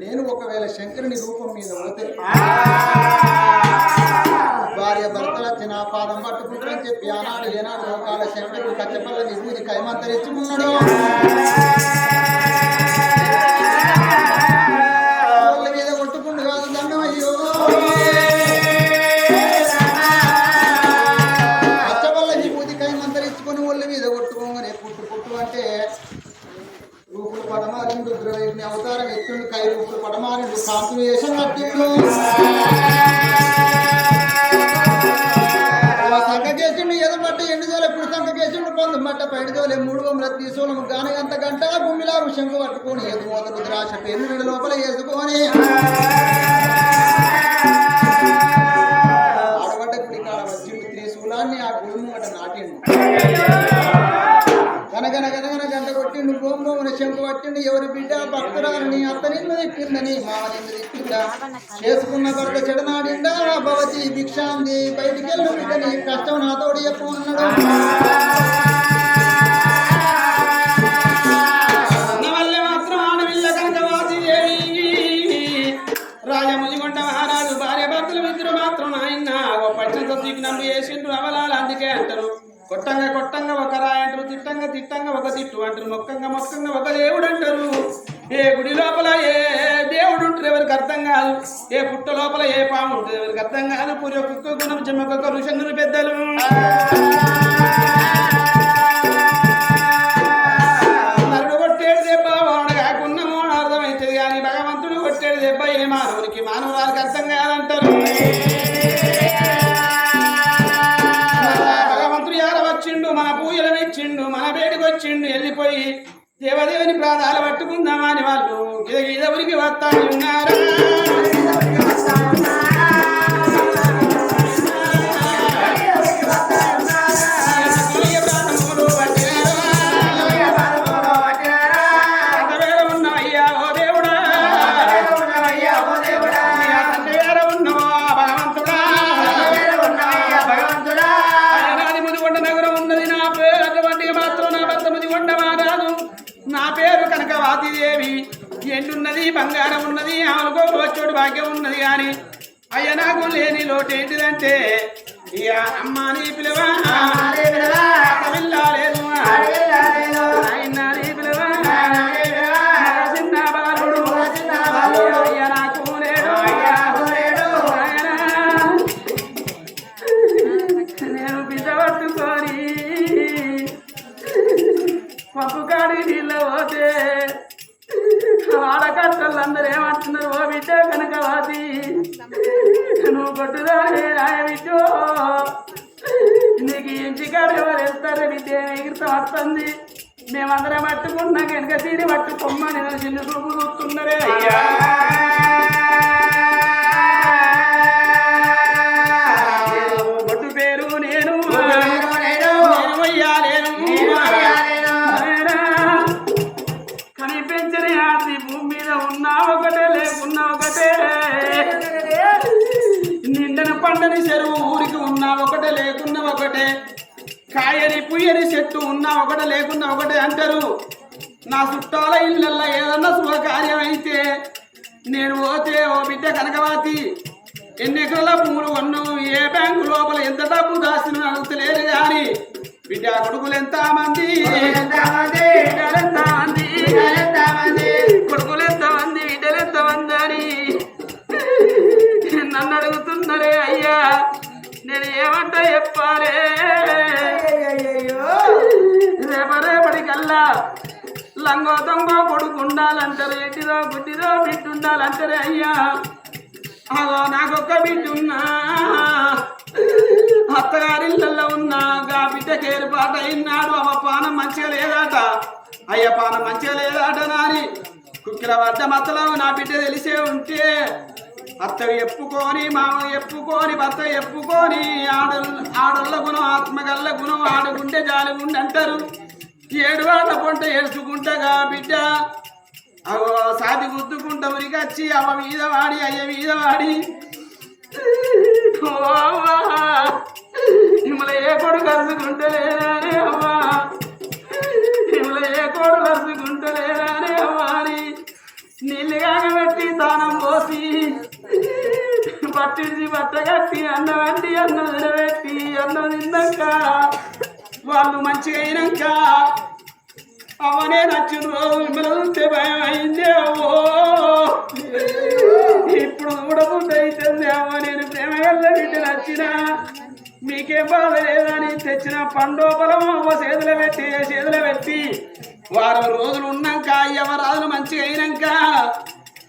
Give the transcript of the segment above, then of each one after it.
నేను ఒకవేళ శంకరుని రూపం మీద పోతే భార్య భర్తల వచ్చి నా పాదం పట్టుకుంటారని చెప్పి ఆనాడు ఏనాడు లోకాల శంకరుడు కచ్చపల్ల విభూతి కైమంతరిచ్చుకున్నాడు అవతారం ఎత్తుండు కై రూపులు పడమారిండు కాంతులు వేషం కట్టిండు ఓ సంఖ చేసిండు ఎద పట్ట ఇప్పుడు సంఖ చేసిండు పొందు మట్ట పైడి జోలే మూడు బొమ్మల తీసోలము అంత గంట గుమ్మిలారు శంకు పట్టుకొని ఎదు మోత రుద్రాశ పెన్ను లోపల వేసుకొని. నిన్ను తిట్టిందని చేసుకున్న భర్త చెడనాడిండా భవతి భిక్షాంది బయటికి వెళ్ళు బిడ్డని. కష్టం నాతోడు చెప్పు అన్నాడు. మాత్రం ఆడవిల్ల మహారాజు భార్య భర్తలు ఇద్దరు మాత్రం నాయన ఓ పట్టిన సొత్తుకి చేసిండ్రు అవలాలు అందుకే అంటారు. కొట్టంగా కొట్టంగా ఒక రాయి అంటారు తిట్టంగా తిట్టంగా ఒక తిట్టు అంటారు. మొక్కంగా మొక్కంగా ఒక దేవుడు అంటారు. ఏ గుడి లోపల ఏ దేవుడు ఉంటుంది ఎవరికి అర్థం కాదు? ఏ పుట్ట లోపల ఏ పాము ఉంటుంది ఎవరికి అర్థం కాదు? పూరి ఒక్కొక్క గుణం చెమ్మొక్కొక్క ఋషంగులు పెద్దలు. ఇదవరికి వస్తా ఆమెకు వచ్చోడు భాగ్యం ఉన్నది కానీ అయ్య నాకు లేని లోటు ఏంటిదంటే ఇక అమ్మ నీ పిలవా? లేదు. ఆయన నీ పిలవా? చిన్న బాలుడు. అయ్య నాకు లేడు. నేను బిడ్డ పట్టుకొని పప్పు కాడి నీళ్ళ పోతే ఆడకట్టలు ఏమంటున్నారు? ఓ బిడ్డ కనుక వాది నువ్వు కొట్టుదానే రాయ నీకు ఇంటికాడ ఎవరు వెళ్తారు బిడ్డ ఎగిరితో వస్తుంది. మేమందరం పట్టుకుంటున్నా కనుక తీరి పట్టుకోమ్మని చిన్న చూపు చూస్తున్నారే అయ్యా! ఉన్నా ఒకటే లేకున్నా ఒకటే అంటారు. నా చుట్టాల ఇళ్ళల్లో ఏదన్నా శుభకార్యం అయితే నేను పోతే ఓ బిడ్డ కనకవాతి. ఎన్ని ఎకరాల భూములు కొన్నావు ఏ బ్యాంకు లోపల ఎంత డబ్బు దాచిన అడుగుతలేరు కానీ బిడ్డ కొడుకులు ఎంత మంది? బిడ్డలు ఎంత మంది? కొడుకులు ఎంత మంది? బిడ్డలు ఎంత మంది అని నన్ను అడుగుతున్నారే అయ్యా. ఏమంటా చెప్పాలే? రేపరేపటికల్లా లంగో దొంగో కొడుకు ఉండాలంటారు ఎట్టిదో గుడ్డిదో బిడ్డ ఉండాలంటారే అయ్యా. అగో నాకొక్క బిడ్డ ఉన్నా అత్తగారిళ్ళల్లో ఉన్నా గా బిడ్డకి ఏర్పాటు అయినాడు. అవ పానం మంచిగా లేదాట. అయ్య పానం మంచిగా లేదాట నాని. కుక్కిల వడ్డ మత్తలో నా బిడ్డ తెలిసే ఉంటే అత్త ఎప్పుకొని మామ ఎప్పుకొని భర్త ఎప్పుకొని ఆడ ఆడళ్ళ గుణం ఆత్మగల్ల గుణం ఆడుకుంటే జాలి ఉండి అంటారు. ఏడు వాళ్ళ పొంట ఏడ్చుకుంటగా బిడ్డ. అవో సాది గుద్దుకుంటా ఉరికొచ్చి అవ మీద వాడి అయ్య మీద వాడి. మిమ్మల్ని ఏ కొడుకు అరుచుకుంటలేరానే అవ్వా. మిమ్మల్ని ఏ కొడుకు నీళ్ళు కాగబెట్టి దానం పోసి పట్టించి పట్టగట్టి కట్టి అన్నం వండి అన్నం నిలబెట్టి అన్నం తిన్నాక వాళ్ళు మంచిగా అయినాక అవనే నచ్చిన రోజు భయం అయిందే ఓ ఇప్పుడు చూడబుద్ధి అవుతుంది అమ్మ నేను ప్రేమ గల్ల బిడ్డ నచ్చిన. మీకేం బాధ లేదని తెచ్చిన పండోపలం అవ్వ చేతులు పెట్టి చేతులు పెట్టి. వారం రోజులు ఉన్నాక ఎవరాజులు మంచిగా అయినాక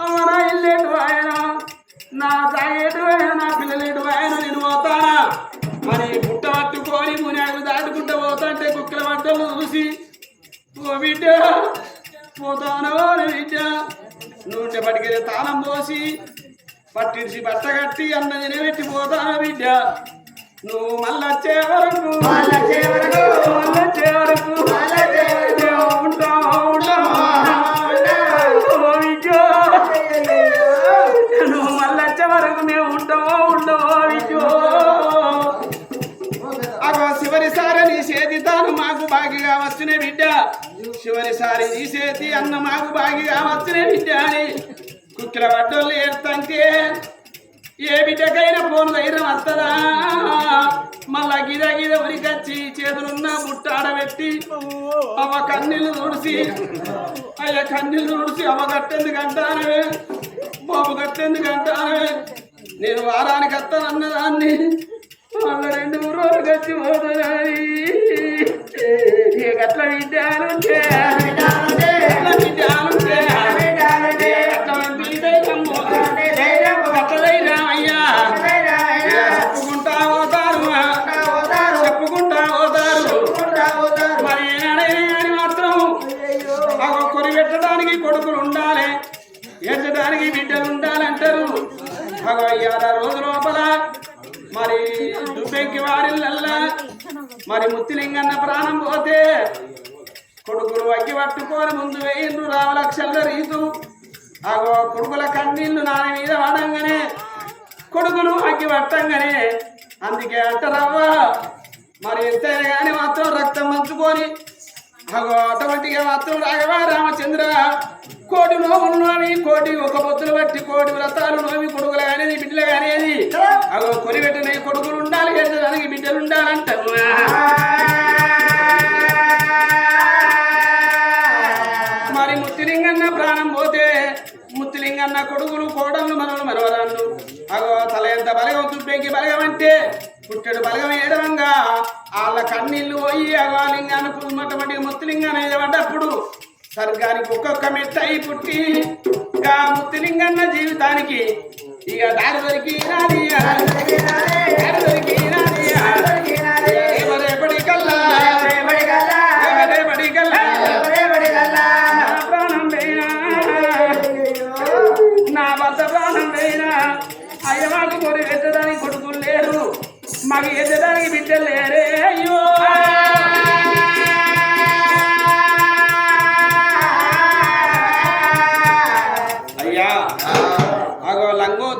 అమ్మ నా పట్టించి బట్ట కట్టి అన్న తినబెట్టి పోతాను బిడ్డ నువ్వు వరకు మళ్ళొచ్చే వరకు మళ్ళొచ్చే వరకు. నువ్వు వరకు మేము ఉంటామో ఉండమో బిడ్డో అగో చివరిసారి నీ చేతి తాను మాకు బాగిగా బిడ్డ చివరిసారి నీ చేతి అన్న మాకు బాగిగా వచ్చిన బిడ్డ అని. ఇక్కడ వడ్డోళ్ళు ఏడుతంటే ఏ బిడ్డకైనా ఫోన్ ధైర్యం వస్తుందా? మళ్ళా గిద గిద ఉరికొచ్చి చేతులున్న బుట్ట ఆడబెట్టి అవ కన్నీళ్ళు తుడిసి అయ్య కన్నీళ్ళు తుడిసి అవ కట్టేందుకు అంటానవే? బాబు కట్టేందుకు అంటానవే? నేను వారానికి వస్తానన్నదాన్ని వాళ్ళ రెండు మూడు రోజులు వచ్చి పోతున్నాయి గట్ల విద్యాలుంటే ఇవాళ రోజు లోపల మరి దుబ్బెంకి వారిల్లల్లా మరి ముత్తిలింగన్న ప్రాణం పోతే కొడుకులు అగ్గి పట్టుకొని ముందు వేయిండ్రు రావలక్షల రీతు. అగో కొడుకుల కన్నీళ్ళు నాని మీద పడంగానే కొడుకులు అగ్గి పట్టంగానే అందుకే అంటారవ్వ మరి ఎంతైనా కానీ మాత్రం రక్తం మంచుకొని అగో అటువంటిగా మాత్రం రాగవా రామచంద్ర కోటి నోములు నోమి కోటి ఒక పొత్తులు బట్టి కోటి వ్రతాలు నోమి కొడుకులు అనేది బిడ్డలు అనేది అగో కొనిపెట్టిన కొడుకులు ఉండాలి ఎద్దడానికి బిడ్డలు ఉండాలంటారు. మరి ముత్తిలింగన్న ప్రాణం పోతే ముత్తిలింగన్న కొడుకులు కోడళ్ళు మనలు మరవరాళ్ళు. అగో తల ఎంత బలగం తుబ్బెంకి బలగం అంటే పుట్టెడు బలగం ఏడవంగా. వాళ్ళ కన్నీళ్ళు పోయి అగో లింగాన్ని పుమ్మటమటి ముత్తిలింగాన్ని ఏదపడ్డప్పుడు స్వర్గానికి ఒక్కొక్క మెట్టయి పుట్టి ఇక ముత్తిలింగన్న జీవితానికి ఇక దారి దొరికి దారి దొరికి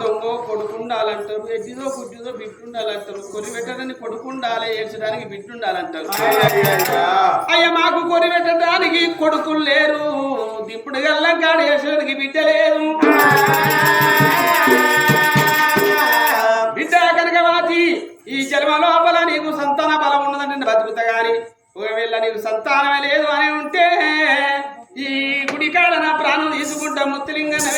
దొంగో కొడుకుండాలంటారు ఎడ్డిదో గుడ్డిదో బిడ్డుండాలంటారు కొరి పెట్టడానికి కొడుకుండాలి ఏడ్చడానికి బిడ్డుండాలంటారు. అయ్యా మాకు కొరి పెట్టడానికి కొడుకులు లేరు. దిప్పుడు గల్లం కాడ వేసడానికి బిడ్డ లేదు. బిడ్డ కనుక వాతి ఈ జన్మ లోపల నీకు సంతాన బలం ఉన్నదని నిన్ను బతుకుతా గాని ఒకవేళ నీకు సంతానమే లేదు అని ఉంటే ఈ గుడి కాడ నా ప్రాణం తీసుకుంటా ముత్తులింగన్న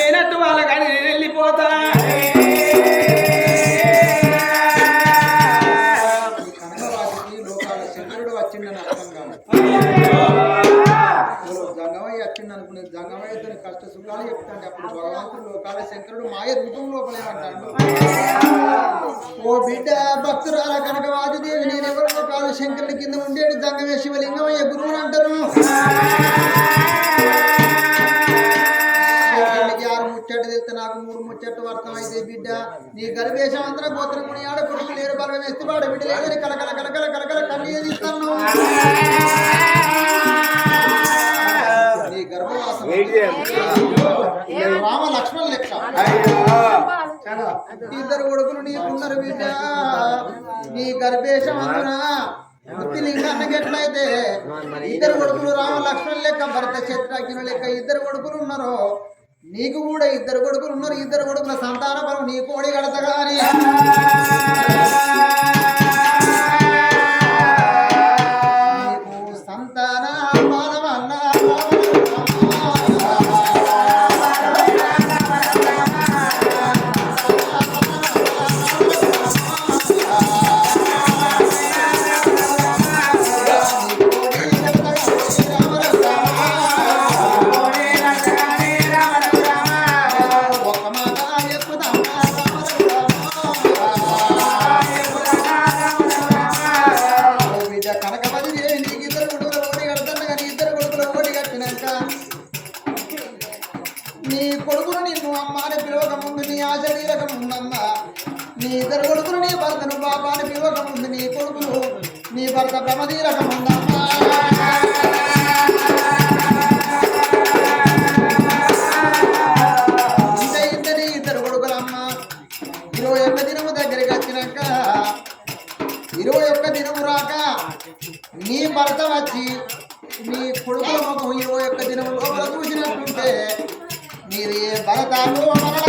మాయ రూపం ఓ బిడ్డ భక్తురాల కనుక వాదిదేవి నేను ఎవరిలో కాదు శంకరుడి కింద ఉండేది జంగమే శివలింగమయ్య గురువుని అంటారు. ముచ్చట్టు తెలిస్తే నాకు మూడు ముచ్చట్టు అర్థమైతే బిడ్డ. నీ గర్భేశం అంతా గోత్రం ముని ఆడ కొడుకు లేరు బలం వేస్తే వాడు బిడ్డ లేదని కలకల కలకల కలకల కన్నీరు తీస్తాను నీ గర్భవాసం రామ లక్ష్మణ్ ఇద్దరు కొడుకులు నీకున్నారు బిడ్డ నీ గర్భేశం అందునా ముత్తిలింగానికి ఎట్లయితే ఇద్దరు కొడుకులు రామ లక్ష్మణ్ లెక్క భరత శత్రుఘ్నుల లెక్క ఇద్దరు కొడుకులు ఉన్నారు నీకు కూడా ఇద్దరు కొడుకులు ఉన్నారు ఇద్దరు కొడుకుల సంతాన పరం నీ కోడి కడతగాని నీ ఇద్దరు కొడుకులు నీ భర్తను పాపాలు అని నీ కొడుకులు నీ భర్త భ్రమ నీ ఇద్దరు కొడుకులమ్మ ఇరవై ఒక్క దినము దగ్గరికి వచ్చినాక ఇరవై ఒక్క రాక నీ భర్త వచ్చి నీ కొడుకుల ముఖం ఇరవై ఒక్క దినం లోపల చూసినట్టుంటే మీరు ఏ భరతాలు మరణ